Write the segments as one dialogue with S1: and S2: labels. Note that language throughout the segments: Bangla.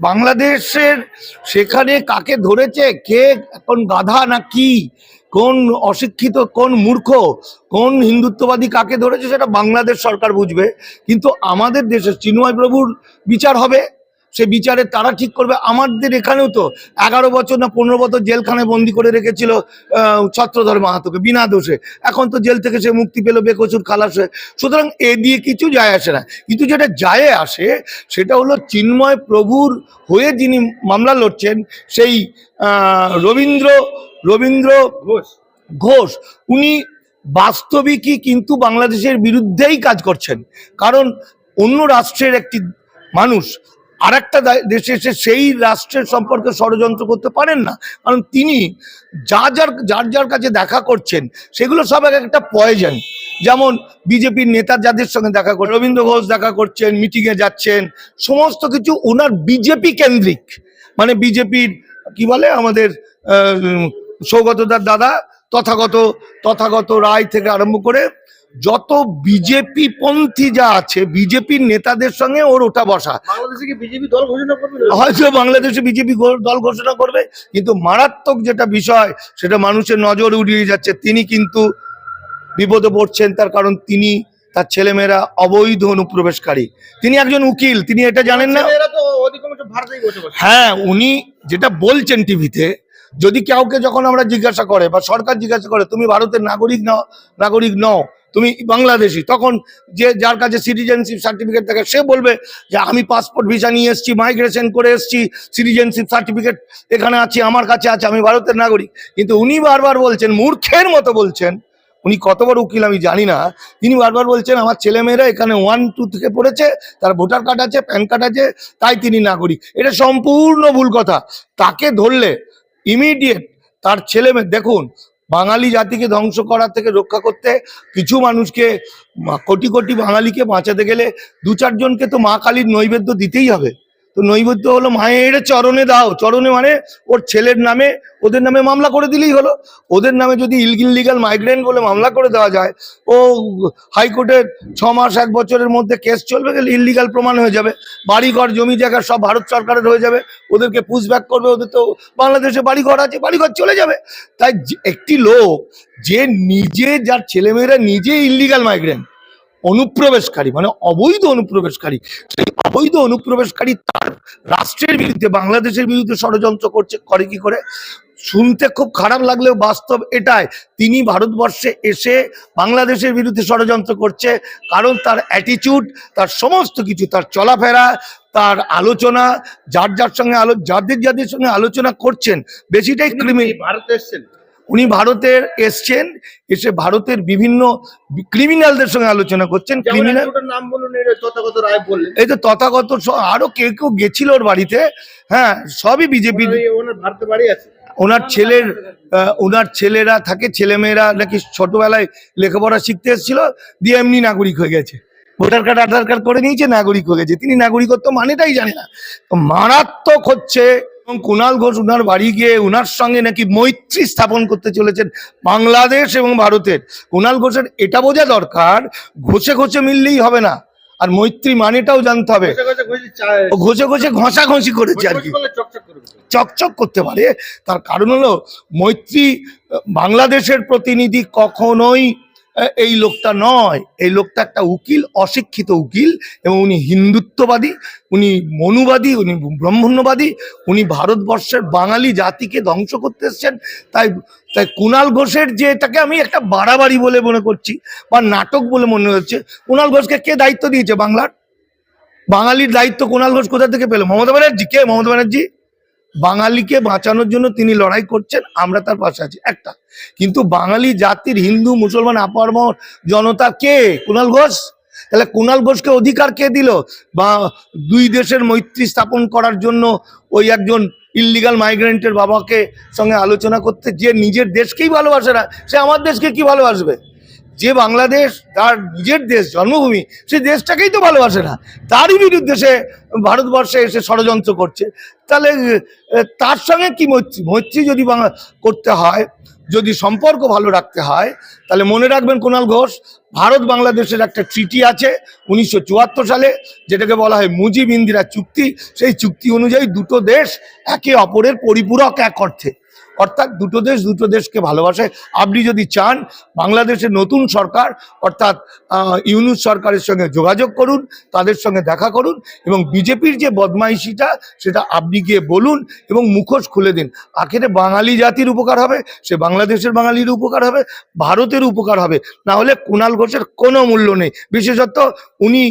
S1: বাংলাদেশের সেখানে কাকে ধরেছে? কে এখন গাধা না কি? কোন অশিক্ষিত, কোন মূর্খ, কোন হিন্দুত্ববাদী কাকে ধরেছে সেটা বাংলাদেশ সরকার বুঝবে। কিন্তু আমাদের দেশে চিন্ময় প্রভুর বিচার হবে। সে বিচারে তারা ঠিক করবে। আমাদের এখানেও তো এগারো বছর না পনেরো বছর জেলখানায় বন্দি করে রেখেছিল ছত্রধর মাহাতোকে বিনা দোষে। এখন তো জেল থেকে সে মুক্তি পেল বেকসুর খালাস। হয়ে সুতরাং এ দিয়ে কিছু যায় আসে না। কিন্তু যেটা যায় আসে সেটা হলো চিন্ময় প্রভুর হয়ে যিনি মামলা লড়ছেন সেই রবীন্দ্র রবীন্দ্র
S2: ঘোষ।
S1: ঘোষ। উনি বাস্তবিকই কিন্তু বাংলাদেশের বিরুদ্ধেই কাজ করছেন। কারণ অন্য রাষ্ট্রের একটি মানুষ আর একটা দেশে এসে সেই রাষ্ট্রের সম্পর্কে ষড়যন্ত্র করতে পারেন না। কারণ তিনি যা যার যার যার কাছে দেখা করছেন, সেগুলো সব এক একটা পয়জন যেমন বিজেপির নেতা যাদের সঙ্গে দেখা করে রবীন্দ্র ঘোষ দেখা করছেন মিটিংয়ে যাচ্ছেন, সমস্ত কিছু ওনার বিজেপি কেন্দ্রিক। মানে বিজেপির, কি বলে আমাদের সৌগতদার দাদা, তথাগত তথাগত রায় থেকে আরম্ভ করে যত বিজেপি পন্থী যা আছে বিজেপির নেতাদের সঙ্গে ওর ওটা বসা।
S2: বাংলাদেশে বিজেপি দল ঘোষণা করবে?
S1: হয়তো বাংলাদেশে বিজেপি দল ঘোষণা করবে কিন্তু মারাত্মক যেটা বিষয় সেটা মানুষের নজর উড়িয়ে যাচ্ছে। তিনি কিন্তু বিপদে পড়ছেন তার কারণ তিনি তার ছেলেমেয়েরা অবৈধ অনুপ্রবেশকারী। তিনি একজন উকিল তিনি এটা জানেন না? হ্যাঁ উনি যেটা বলছেন টিভিতে যদি কাউকে যখন আমরা জিজ্ঞাসা করে বা সরকার জিজ্ঞাসা করে তুমি ভারতের নাগরিক নও নাগরিক নও। তুমি বাংলাদেশি, তখন যে যার কাছে সিটিজেনশিপ সার্টিফিকেট থাকে, সে বলবে যে আমি পাসপোর্ট ভিসা নিয়ে এসেছি মাইগ্রেশন করে এসেছি সিটিজেনশিপ সার্টিফিকেট এখানে আছে, আমার কাছে আছে, আমি ভারতের নাগরিক। কিন্তু উনি বারবার বলছেন, মূর্খের মতো বলছেন, উনি কত বড় উকিল আমি জানি না, তিনি বারবার বলছেন, আমার ছেলেমেয়েরা এখানে ওয়ান টু থেকে পড়েছে, তার ভোটার কার্ড আছে প্যান কার্ড আছে, তাই তিনি নাগরিক। এটা সম্পূর্ণ ভুল কথা। তাকে ধরলে ইমিডিয়েট তার ছেলে মেয়ে দেখুন বাঙালি জাতিকে ধ্বংস করার থেকে রক্ষা করতে কিছু মানুষকে কোটি কোটি বাঙালিকে বাঁচাতে গেলে দু চারজনকে তো মা কালীর নৈবেদ্য দিতেই হবে। তো নৈবেদ্য হলো মায়ের চরণে দাও। চরণে মানে ওর ছেলের নামে, ওদের নামে মামলা করে দিলেই হলো। ওদের নামে যদি ইললিগাল মাইগ্রেন্ট বলে মামলা করে দেওয়া যায়, ও হাইকোর্টের ছ মাস, এক বছরের মধ্যে কেস চলবে গেলে ইললিগাল প্রমাণ হয়ে যাবে। বাড়িঘর, জমি জায়গা সব ভারত সরকারের হয়ে যাবে। ওদেরকে পুষব্যাক করবে, ওদের তো বাংলাদেশে বাড়িঘর আছে, বাড়িঘর চলে যাবে। তাই একটি লোক, যে নিজে, যার ছেলেমেয়েরা নিজে ইললিগাল মাইগ্রেন্ট অনুপ্রবেশকারী মানে অবৈধ অনুপ্রবেশকারী। সেই অবৈধ অনুপ্রবেশকারী তার রাষ্ট্রের বিরুদ্ধে বাংলাদেশের বিরুদ্ধে ষড়যন্ত্র করছে করে কি করে? শুনতে খুব খারাপ লাগলেও বাস্তব এটাই। তিনি ভারতবর্ষে এসে বাংলাদেশের বিরুদ্ধে ষড়যন্ত্র করছে কারণ তার অ্যাটিটিউড তার সমস্ত কিছু তার চলাফেরা তার আলোচনা যার যার সঙ্গে আলো যাদের যাদের সঙ্গে আলোচনা করছেন বেশিটাই
S2: ভারতে এসছেন।
S1: উনি ভারতের এসছেন এসে ভারতের বিভিন্ন ক্রিমিনালদের সঙ্গে আলোচনা করছেন ক্রিমিনাল
S2: নাম বলুন তথাগত রায় বললেন।
S1: এই তো তথাগত আরও কেউ কেউ গেছিল ওর বাড়িতে হ্যাঁ সবই বিজেপি
S2: ওনার বাড়ি আছে।
S1: ওনার ছেলের ওনার ছেলেরা থাকে ছেলেমেয়েরা নাকি ছোটবেলায় লেখাপড়া শিখতে এসেছিল দিয়ে এমনি নাগরিক হয়ে গেছে। ভোটার কার্ড আধার কার্ড করে নিয়েছে নাগরিক হয়ে গেছে। তিনি নাগরিকত্ব মানেটাই জানে না। মারাত্মক হচ্ছে এবং কুণাল ঘোষ উনার বাড়ি গিয়ে উনার সঙ্গে নাকি মৈত্রী স্থাপন করতে চলেছেন বাংলাদেশ এবং ভারতের। কুণাল ঘোষের এটা বোঝা দরকার ঘষে ঘষে মিললেই হবে না। আর মৈত্রী মানেটাও জানতে হবে।
S2: ঘষে ঘষে ঘষে
S1: ঘষে ঘষাঘষি করেছে আর কি।
S2: চকচক
S1: করতে পারে। তার কারণ হলো মৈত্রী বাংলাদেশের প্রতিনিধি কখনোই এই লোকটা নয়। এই লোকটা একটা উকিল, অশিক্ষিত উকিল এবং উনি হিন্দুত্ববাদী, উনি মনুবাদী, উনি ব্রাহ্মণ্যবাদী, উনি ভারতবর্ষের বাঙালি জাতিকে ধ্বংস করতে এসছেন। তাই তাই কুণাল ঘোষের যে এটাকে আমি একটা বাড়াবাড়ি বলে মনে করছি বা নাটক বলে মনে হচ্ছে। কুণাল ঘোষকে কে দায়িত্ব দিয়েছে বাংলার? বাঙালির দায়িত্ব কুণাল ঘোষ কোথা থেকে পেল? মমতা ব্যানার্জি। কে মমতা ব্যানার্জি? বাঙালিকে বাঁচানোর জন্য তিনি লড়াই করছেন, আমরা তার পাশে আছি। একটা। কিন্তু বাঙালি জাতির হিন্দু, মুসলমান আপার জনতা কে? কুণাল ঘোষ? তাহলে কুণাল ঘোষকে অধিকার কে দিল? বা দুই দেশের মৈত্রী স্থাপন করার জন্য ওই একজন ইল্লিগাল মাইগ্রেন্টের বাবাকে সঙ্গে আলোচনা করতে, যে নিজের দেশকেই ভালোবাসে না, সে আমার দেশকে কি ভালোবাসবে? যে বাংলাদেশ, তার নিজের দেশ, জন্মভূমি, সেই দেশটাকেই তো ভালোবাসে না। তারই বিরুদ্ধে সে ভারতবর্ষে এসে ষড়যন্ত্র করছে। তাহলে তার সঙ্গে কি মৈত্রী মৈত্রী যদি বাংলা করতে হয়, যদি সম্পর্ক ভালো রাখতে হয়, তাহলে মনে রাখবেন কুণাল ঘোষ, ভারত বাংলাদেশের একটা ট্রিটি আছে উনিশশো চুয়াত্তর সালে, যেটাকে বলা হয় মুজিব ইন্দিরা চুক্তি। সেই চুক্তি অনুযায়ী দুটো দেশ একে অপরের পরিপূরক এক অর্থে। অর্থাৎ দুটো দেশ দুটো দেশকে ভালোবাসে আপনি যদি চান বাংলাদেশের নতুন সরকার, অর্থাৎ ইউনুস সরকারের সঙ্গে যোগাযোগ করুন, তাদের সঙ্গে দেখা করুন এবং বিজেপির যে বদমাইশিটা, সেটা আপনি গিয়ে বলুন এবং মুখোশ খুলে দিন। আখেরে বাঙালি জাতির উপকার হবে, সে বাংলাদেশের বাঙালির উপকার হবে, ভারতের উপকার হবে। না হলে কুণাল ঘোষের কোনো মূল্য নেই। বিশেষত উনি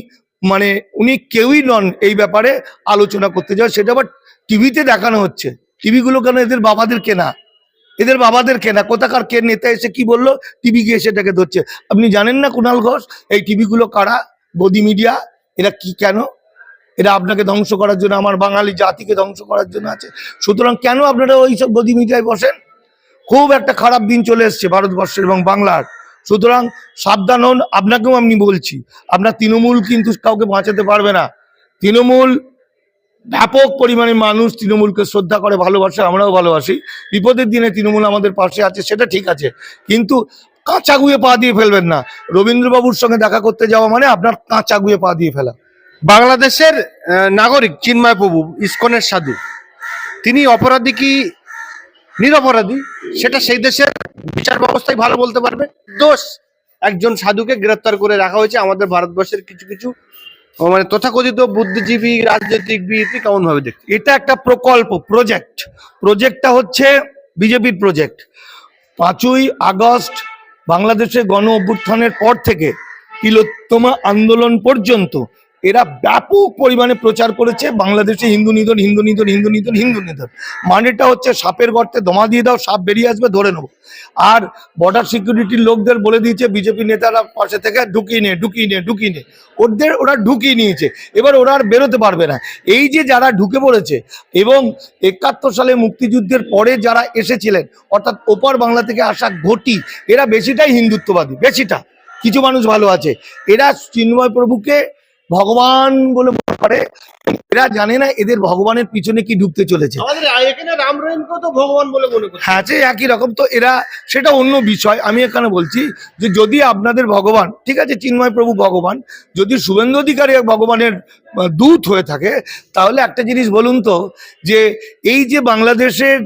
S1: মানে উনি কেউই নন এই ব্যাপারে আলোচনা করতে যায় সেটা আবার টিভিতে দেখানো হচ্ছে। টিভিগুলো কেন এদের বাবাদের কেনা? এদের বাবাদের কেনা? কোথাকার কে নেতা এসে কি বলল? টিভি গিয়ে সেটাকে ধরছে। আপনি জানেন না কুণাল ঘোষ? এই টিভিগুলো কারা? গদি মিডিয়া? এরা কি কেন? এরা আপনাকে ধ্বংস করার জন্য, আমার বাঙালি জাতিকে ধ্বংস করার জন্য আছে। সুতরাং কেন আপনারা ওইসব গদি মিডিয়ায় বসেন? খুব একটা খারাপ দিন চলে এসছে ভারতবর্ষের এবং বাংলার। সুতরাং সাবধান হন, আপনাকেও আমি বলছি, আপনার তৃণমূল কিন্তু কাউকে বাঁচাতে পারবে না। তৃণমূল ব্যাপক পরিমাণে মানুষ তৃণমূলকে শ্রদ্ধা করে, ভালোবাসে, আমরাও ভালোবাসি। বিপদের দিনে তৃণমূল আমাদের পাশে আছে, সেটা ঠিক আছে। কিন্তু কাঁচা গুয়ে পা দিয়ে ফেলবেন না। রবীন্দ্রবাবুর সঙ্গে দেখা করতে যাওয়া মানে আপনার কাঁচা গুয়ে পা দিয়ে ফেলা।
S3: বাংলাদেশের নাগরিক চিন্ময় প্রভু, ইসকনের সাধু। তিনি অপরাধী কি নিরপরাধী? সেটা সেই দেশের বিচার ব্যবস্থায় ভালো বলতে পারবে। দোষ, একজন সাধুকে গ্রেপ্তার করে রাখা হয়েছে। আমাদের ভারতবর্ষের কিছু কিছু মানে তথাকথিত বুদ্ধিজীবী রাজনীতিবিদ কেমন ভাবে দেখতে
S1: এটা একটা প্রকল্প প্রজেক্ট প্রজেক্টটা হচ্ছে বিজেপির প্রজেক্ট পাঁচই আগস্ট বাংলাদেশে গণ অভ্যুত্থানের পর থেকে তিলোত্তমা আন্দোলন পর্যন্ত এরা ব্যাপক পরিমাণে প্রচার করেছে। বাংলাদেশে হিন্দু নিধন হিন্দু নিধন হিন্দু নিধন হিন্দু নিধন। মানেটা হচ্ছে সাপের গর্তে দমা দিয়ে দাও, সাপ বেরিয়ে আসবে, ধরে নেব। আর বর্ডার সিকিউরিটির লোকদের বলে দিয়েছে, বিজেপি নেতারা পাশে থেকে ঢুকিয়ে নে ঢুকিয়ে নে ঢুকিয়ে নে। ওদের, ওরা ঢুকিয়ে নিয়েছে। এবার ওরা আর বেরোতে পারবে না। এই যে যারা ঢুকে পড়েছে এবং একাত্তর সালে মুক্তিযুদ্ধের পরে যারা এসেছিলেন, অর্থাৎ ওপার বাংলা থেকে আসা ঘটি, এরা বেশিটাই হিন্দুত্ববাদী, বেশিটা। কিছু মানুষ ভালো আছে। এরা চিন্ময় প্রভুকে ভগবান বলে করে এরা জানে না এদের ভগবানের পিছনে কি ঢুকতে চলেছে।
S2: এখানে রাম রহিমকেও তো ভগবান বলে
S1: হ্যাঁ যে একই রকম। তো এরা সেটা অন্য বিষয়। আমি এখানে বলছি যে যদি আপনাদের ভগবান ঠিক আছে চিন্ময় প্রভু ভগবান যদি শুভেন্দু অধিকারী ভগবানের দূত হয়ে থাকে তাহলে একটা জিনিস বলুন তো যে এই যে বাংলাদেশের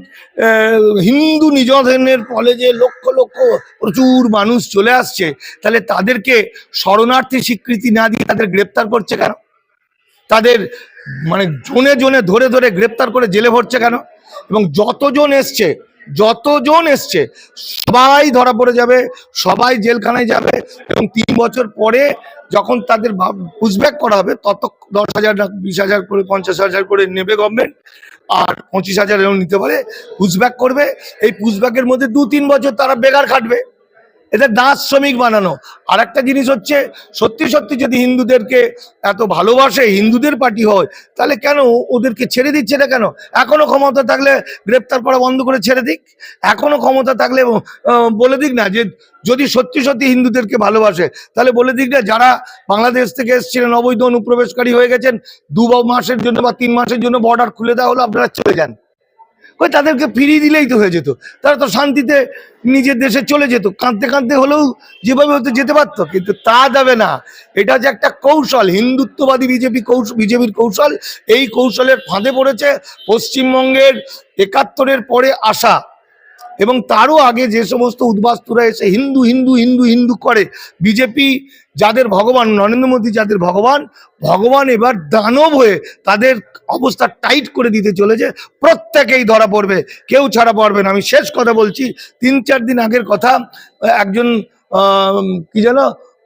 S1: হিন্দু নিধনের ফলে যে লক্ষ লক্ষ প্রচুর মানুষ চলে আসছে তাহলে তাদেরকে শরণার্থী স্বীকৃতি না দিয়ে তাদের গ্রেপ্তার করছে কেন? তাদের মানে জনে জনে ধরে ধরে গ্রেপ্তার করে জেলে ভরছে কেন? এবং যতজন এসছে যতজন এসছে, সবাই ধরা পড়ে যাবে, সবাই জেলখানায় যাবে এবং তিন বছর পরে যখন তাদের পুষব্যাক করা হবে, তত দশ হাজার বিশ হাজার করে, পঞ্চাশ হাজার করে নেবে গভর্নমেন্ট আর পঁচিশ হাজার এরকম নিতে পারে পুষব্যাক করবে। এই পুষব্যাকের মধ্যে দু তিন বছর তারা বেকার খাটবে। এটা দাস শ্রমিক বানানো। আর একটা জিনিস হচ্ছে, সত্যি সত্যি যদি হিন্দুদেরকে এত ভালোবাসে, হিন্দুদের পার্টি হয়, তাহলে কেন ওদেরকে ছেড়ে দিচ্ছে না কেন? এখনও ক্ষমতা থাকলে গ্রেপ্তার করা বন্ধ করে ছেড়ে দিক। এখনও ক্ষমতা থাকলে বলে দিক না যে, যদি সত্যি সত্যি হিন্দুদেরকে ভালোবাসে, তাহলে বলে দিক না যারা বাংলাদেশ থেকে এসেছিলেন, অবৈধ অনুপ্রবেশকারী হয়ে গেছেন, দু মাসের জন্য বা তিন মাসের জন্য বর্ডার খুলে দেওয়া হলো, আপনারা চলে যান। ওই তাদেরকে ফিরিয়ে দিলেই তো হয়ে যেত। তারা তো শান্তিতে নিজের দেশে চলে যেত। কাঁদতে কাঁদতে হলেও যেভাবে হতে যেতে পারত, কিন্তু তা যাবে না। এটা যে একটা কৌশল, হিন্দুত্ববাদী বিজেপি কৌশল বিজেপির কৌশল, এই কৌশলের ফাঁদে পড়েছে পশ্চিমবঙ্গের একাত্তরের পরে আসা এবং তারও আগে যে সমস্ত উদ্বাস্তুরা এসে হিন্দু হিন্দু হিন্দু হিন্দু করে, বিজেপি যাদের ভগবান, নরেন্দ্র মোদী যাদের ভগবান ভগবান এবার দানব হয়ে তাদের অবস্থা টাইট করে দিতে চলেছে, প্রত্যেকেই ধরা পড়বে, কেউ ছাড়া পড়বে না। আমি শেষ কথা বলছি, তিন, চার দিন আগের কথা, একজন কি যেন,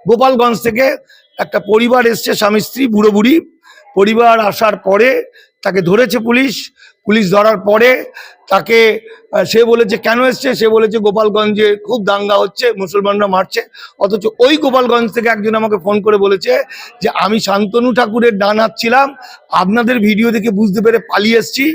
S1: গোপালগঞ্জ থেকে একটা পরিবার এসছে, স্বামী স্ত্রী, বুড়ো বুড়ি, পরিবার আসার পরে তাকে ধরেছে পুলিশ পুলিশ ধরার পরে তাকে সে বলেছে, কেন এসছে? সে বলেছে, গোপালগঞ্জে খুব দাঙ্গা হচ্ছে, মুসলমানরা মারছে। অথচ ওই গোপালগঞ্জ থেকে একজন আমাকে ফোন করে বলেছে যে, আমি শান্তনু ঠাকুরের ডান হাত ছিলাম, আপনাদের ভিডিও দেখে বুঝতে পেরে পালিয়ে এসছি।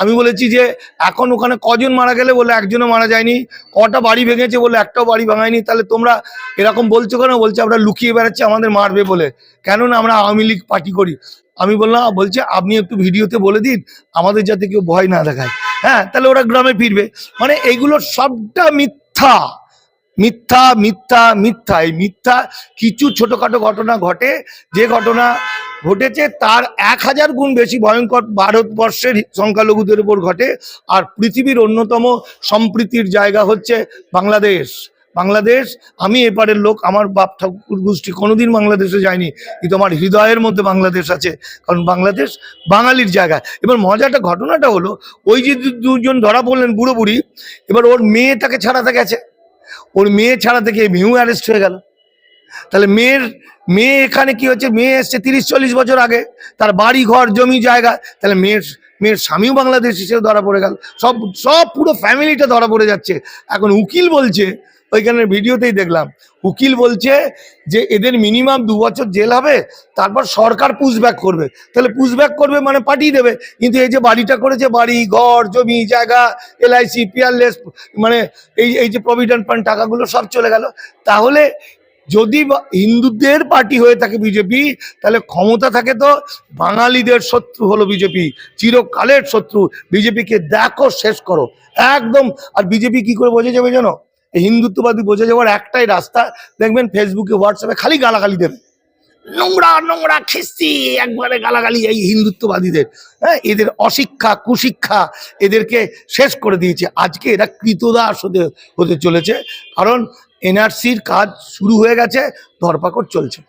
S1: আমি বলেছি যে, এখন ওখানে কজন মারা গেলে? বলে, একজনও মারা যায়নি, কটা বাড়ি ভেঙেছে? বলে, একটাও বাড়ি ভাঙায়নি। তাহলে তোমরা এরকম বলছো কেন? বলছে, আমরা লুকিয়ে বেড়াচ্ছি, আমাদের মারবে বলে। কেননা আমরা আওয়ামী লীগ পার্টি করি। আমি বললাম বলছে আপনি একটু ভিডিওতে বলে দিন, আমাদের যাতে কেউ ভয় না দেখায়। হ্যাঁ তাহলে ওরা গ্রামে ফিরবে। মানে এইগুলো সবটা মিথ্যা। মিথ্যা মিথ্যা মিথ্যা। এই মিথ্যা কিছু ছোটখাটো ঘটনা ঘটে, যে ঘটনা ঘটেছে তার এক হাজার গুণ বেশি ভয়ঙ্কর ভারতবর্ষের সংখ্যালঘুদের উপর ঘটে। আর পৃথিবীর অন্যতম সম্প্রীতির জায়গা হচ্ছে বাংলাদেশ। বাংলাদেশ, আমি এপারের লোক, আমার বাপ ঠাকুর গোষ্ঠী কোনোদিন বাংলাদেশে যায়নি। কিন্তু আমার হৃদয়ের মধ্যে বাংলাদেশ আছে। কারণ বাংলাদেশ বাঙালির জায়গা। এবার মজাটা, ঘটনাটা হলো, ওই যে দুজন ধরা পড়লেন বুড়ো বুড়ি এবার ওর মেয়ে তাকে ছাড়াতে গেছে। ওর মেয়ে ছাড়াতে গিয়ে মেয়েও অ্যারেস্ট হয়ে গেল। তাহলে মেয়ের, মেয়ে এখানে কি হচ্ছে? মেয়ে এসছে তিরিশ, চল্লিশ বছর আগে। তার বাড়ি, ঘর, জমি, জায়গা। তাহলে মেয়ের মেয়ের স্বামীও বাংলাদেশ হিসেবে ধরা পড়ে গেল। সব সব পুরো ফ্যামিলিটা ধরা পড়ে যাচ্ছে। এখন উকিল বলছে ওইখানের ভিডিওতেই দেখলাম। উকিল বলছে যে এদের মিনিমাম দু বছর জেল হবে, তারপর সরকার পুশব্যাক করবে। তাহলে পুশব্যাক করবে মানে পাঠিয়ে দেবে। কিন্তু এই যে বাড়িটা করেছে, বাড়ি, ঘর, জমি, জায়গা এলআইসি পিয়ারলেস মানে এই এই যে প্রভিডেন্ট ফান্ড টাকাগুলো সব চলে গেল। তাহলে যদি হিন্দুদের পার্টি হয়ে থাকে বিজেপি তাহলে ক্ষমতা থাকে তো বাঙালিদের শত্রু হলো বিজেপি চিরকালের শত্রু। বিজেপিকে দেখো, শেষ করো। একদম। আর বিজেপি কি করে বোঝা যাবে জানো? হিন্দুত্ববাদী বোঝা যাওয়ার একটাই রাস্তা, দেখবেন ফেসবুকে হোয়াটসঅ্যাপে খালি গালাগালি দেবে। নোংরা নোংরা, খিস্তি, একবারে গালাগালি এই হিন্দুত্ববাদীদের। হ্যাঁ এদের অশিক্ষা, কুশিক্ষা এদেরকে শেষ করে দিয়েছে। আজকে এরা কৃতদাস হতে হতে চলেছে। কারণ এনআরসির কাজ শুরু হয়ে গেছে, ধরপাকড় চলছে।